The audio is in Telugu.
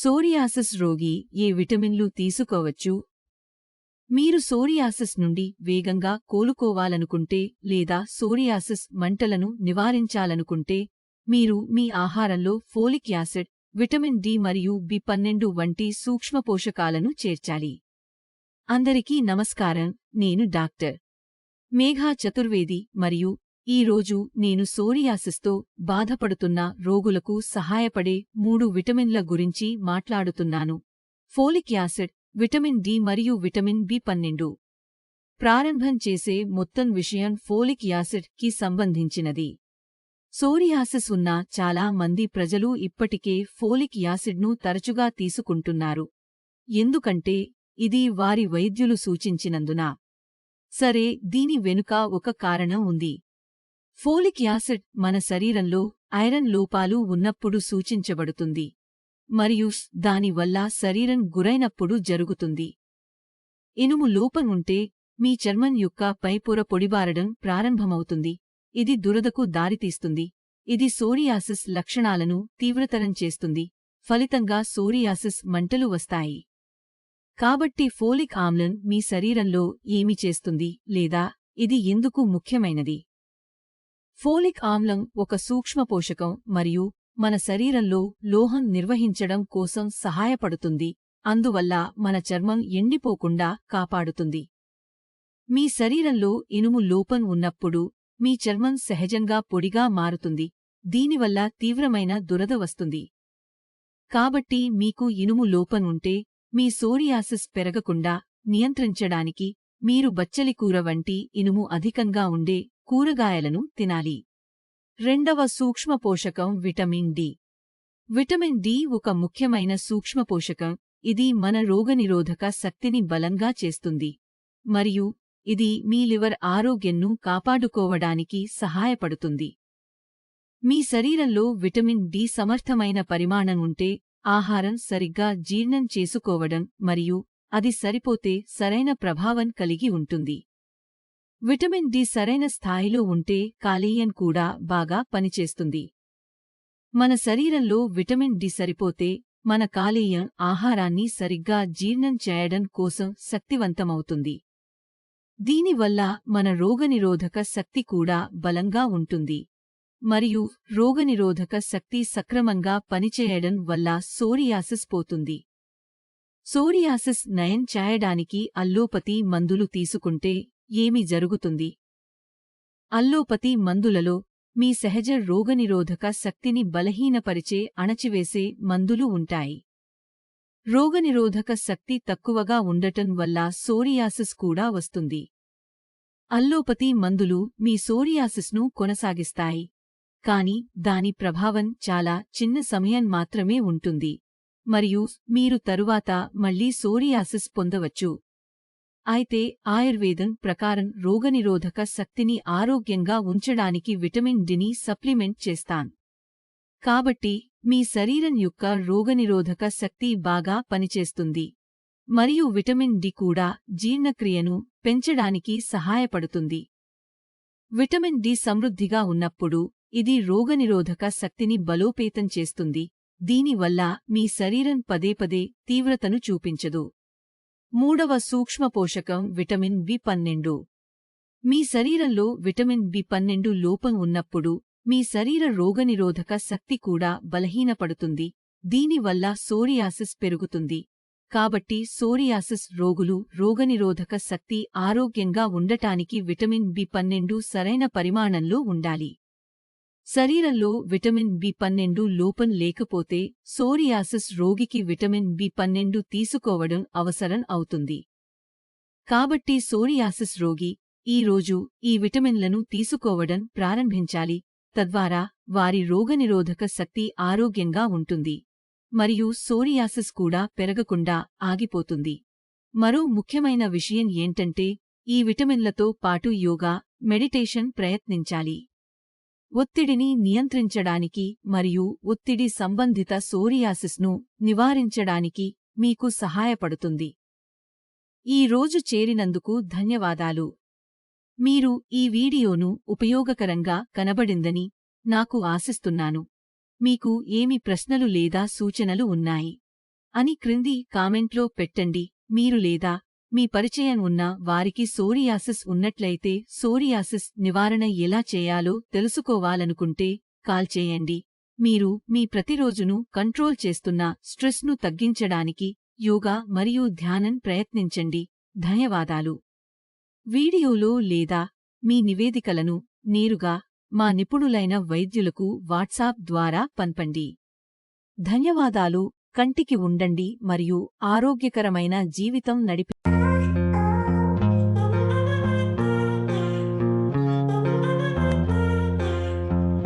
సోరియాసిస్ రోగి ఏ విటమిన్లు తీసుకోవచ్చు? మీరు సోరియాసిస్ నుండి వేగంగా కోలుకోవాలనుకుంటే లేదా సోరియాసిస్ మంటలను నివారించాలనుకుంటే మీరు మీ ఆహారంలో ఫోలిక్ యాసిడ్ విటమిన్ డి మరియు బి పన్నెండు వంటి సూక్ష్మపోషకాలను చేర్చాలి. అందరికీ నమస్కారం. నేను డాక్టర్. మేఘా చతుర్వేది మరియు ఈ రోజు నేను సోరియాసిస్తో బాధపడుతున్న రోగులకు సహాయపడే మూడు విటమిన్ల గురించి మాట్లాడుతున్నాను. ఫోలిక్ యాసిడ్ విటమిన్ డి మరియు విటమిన్ బి పన్నెండు. ప్రారంభం చేసే మొత్తం విషయం ఫోలిక్ యాసిడ్కి సంబంధించినది. సోరియాసిస్ ఉన్న చాలా మంది ప్రజలు ఇప్పటికే ఫోలిక్ యాసిడ్ను తరచుగా తీసుకుంటున్నారు. ఎందుకంటే ఇది వారి వైద్యులు సూచించినందున. సరే దీని వెనుక ఒక కారణం ఉంది. ఫోలిక్ యాసిడ్ మన శరీరంలో ఐరన్ లోపాలు ఉన్నప్పుడు సూచించబడుతుంది. మరియు దానివల్ల శరీరం గురైనప్పుడు జరుగుతుంది. ఇనుము లోపం ఉంటే మీ చర్మం యొక్క పైపొర పొడిబారడం ప్రారంభమవుతుంది. ఇది దురదకు దారితీస్తుంది. ఇది సోరియాసిస్ లక్షణాలను తీవ్రతరం చేస్తుంది. ఫలితంగా సోరియాసిస్ మంటలు వస్తాయి. కాబట్టి ఫోలిక్ ఆమ్లం మీ శరీరంలో ఏమి చేస్తుంది లేదా? ఇది ఎందుకు ముఖ్యమైనది? ఫోలిక్ ఆమ్లం ఒక సూక్ష్మ పోషకం మరియు మన శరీరంలో లోహం నిర్వహించడం కోసం సహాయపడుతుంది అందువల్ల మన చర్మం ఎండిపోకుండా కాపాడుతుంది. మీ శరీరంలో ఇనుము లోపం ఉన్నప్పుడు మీ చర్మం సహజంగా పొడిగా మారుతుంది దీనివల్ల తీవ్రమైన దురద వస్తుంది. కాబట్టి మీకు ఇనుము లోపం ఉంటే మీ సోరియాసిస్ పెరగకుండా నియంత్రించడానికి మీరు బచ్చలికూర వంటి ఇనుము అధికంగా ఉండే కూరగాయలను తినాలి. రెండవ సూక్ష్మ పోషకం విటమిన్ డి. విటమిన్ డి ఒక ముఖ్యమైన సూక్ష్మ పోషకం. ఇది మన రోగనిరోధక శక్తిని బలంగా చేస్తుంది. మరియు ఇది మీ లివర్ ఆరోగ్యంను కాపాడుకోవడానికి సహాయపడుతుంది. మీ శరీరంలో విటమిన్ డి సమర్థమైన పరిమాణం ఉంటే ఆహారం సరిగ్గా జీర్ణం చేసుకోవడం మరియు అది సరిపోతే సరైన ప్రభావం కలిగి ఉంటుంది. విటమిన్ డి సరైన స్థాయిలో ఉంటే కాలేయం కూడా బాగా పనిచేస్తుంది. మన శరీరంలో విటమిన్ డి సరిపోతే మన కాలేయం ఆహారాన్ని సరిగ్గా జీర్ణం చేయడం కోసం శక్తివంతమవుతుంది. దీనివల్ల మన రోగనిరోధక శక్తి కూడా బలంగా ఉంటుంది. మరియు రోగనిరోధక శక్తి సక్రమంగా పనిచేయడం వల్ల సోరియాసిస్ పోతుంది. సోరియాసిస్ నయం చేయడానికి అల్లోపతి మందులు తీసుకుంటే ఏమి జరుగుతుంది? అల్లోపతి మందులలో మీ సహజ రోగనిరోధక శక్తిని బలహీనపరిచే అణచివేసే మందులు ఉంటాయి. రోగనిరోధక శక్తి తక్కువగా ఉండటం వల్ల సోరియాసిస్ కూడా వస్తుంది. అల్లోపతి మందులు మీ సోరియాసిస్ను కొనసాగిస్తాయి. కాని దాని ప్రభావం చాలా చిన్న సమయం మాత్రమే ఉంటుంది. మరియు మీరు తరువాత మళ్ళీ సోరియాసిస్ పొందవచ్చు. అయితే ఆయుర్వేదం ప్రకారం రోగనిరోధక శక్తిని ఆరోగ్యంగా ఉంచడానికి విటమిన్ డిని సప్లిమెంట్ చేస్తాన్. కాబట్టి మీ శరీరం యొక్క రోగనిరోధక శక్తి బాగా పనిచేస్తుంది. మరియు విటమిన్ డి కూడా జీర్ణక్రియను పెంచడానికి సహాయపడుతుంది. విటమిన్ డి సమృద్ధిగా ఉన్నప్పుడు ఇది రోగనిరోధక శక్తిని బలోపేతం చేస్తుంది. దీనివల్ల మీ శరీరం పదే పదే తీవ్రతను చూపించదు. మూడవ సూక్ష్మ పోషకం విటమిన్ బి పన్నెండు. మీ శరీరంలో విటమిన్ బి పన్నెండు లోపం ఉన్నప్పుడు మీ శరీర రోగనిరోధక శక్తి కూడా బలహీనపడుతుంది. దీనివల్ల సోరియాసిస్ పెరుగుతుంది. కాబట్టి సోరియాసిస్ రోగులు రోగనిరోధక శక్తి ఆరోగ్యంగా ఉండటానికి విటమిన్ బి పన్నెండు సరైన పరిమాణంలో ఉండాలి. శరీరంలో విటమిన్ బి పన్నెండు లోపం లేకపోతే సోరియాసిస్ రోగికి విటమిన్ బి పన్నెండు తీసుకోవడం అవసరం అవుతుంది. కాబట్టి సోరియాసిస్ రోగి ఈ రోజు ఈ విటమిన్లను తీసుకోవడం ప్రారంభించాలి. తద్వారా వారి రోగనిరోధక శక్తి ఆరోగ్యంగా ఉంటుంది. మరియు సోరియాసిస్ కూడా పెరగకుండా ఆగిపోతుంది. మరో ముఖ్యమైన విషయం ఏంటంటే ఈ విటమిన్లతో పాటు యోగా మెడిటేషన్ ప్రయత్నించాలి. ఒత్తిడిని నియంత్రించడానికి మరియు ఒత్తిడి సంబంధిత సోరియాసిస్ను నివారించడానికి మీకు సహాయపడుతుంది. ఈ రోజు చేరినందుకు ధన్యవాదాలు. మీరు ఈ వీడియోను ఉపయోగకరంగా కనబడిందని నాకు ఆశిస్తున్నాను. మీకు ఏమి ప్రశ్నలు లేదా సూచనలు ఉన్నాయి? అని క్రింది కామెంట్లో పెట్టండి. మీరు లేదా మీ పరిచయం ఉన్న వారికి సోరియాసిస్ ఉన్నట్లయితే సోరియాసిస్ నివారణ ఎలా చేయాలో తెలుసుకోవాలనుకుంటే కాల్ చేయండి. మీరు మీ ప్రతిరోజును కంట్రోల్ చేస్తున్న స్ట్రెస్ను తగ్గించడానికి యోగా మరియు ధ్యానం ప్రయత్నించండి. ధన్యవాదాలు. వీడియోలో లేదా మీ నివేదికలను నేరుగా మా నిపుణులైన వైద్యులకు వాట్సాప్ ద్వారా పంపండి. ధన్యవాదాలు. కంటికి ఉండండి మరియు ఆరోగ్యకరమైన జీవితం నడిపి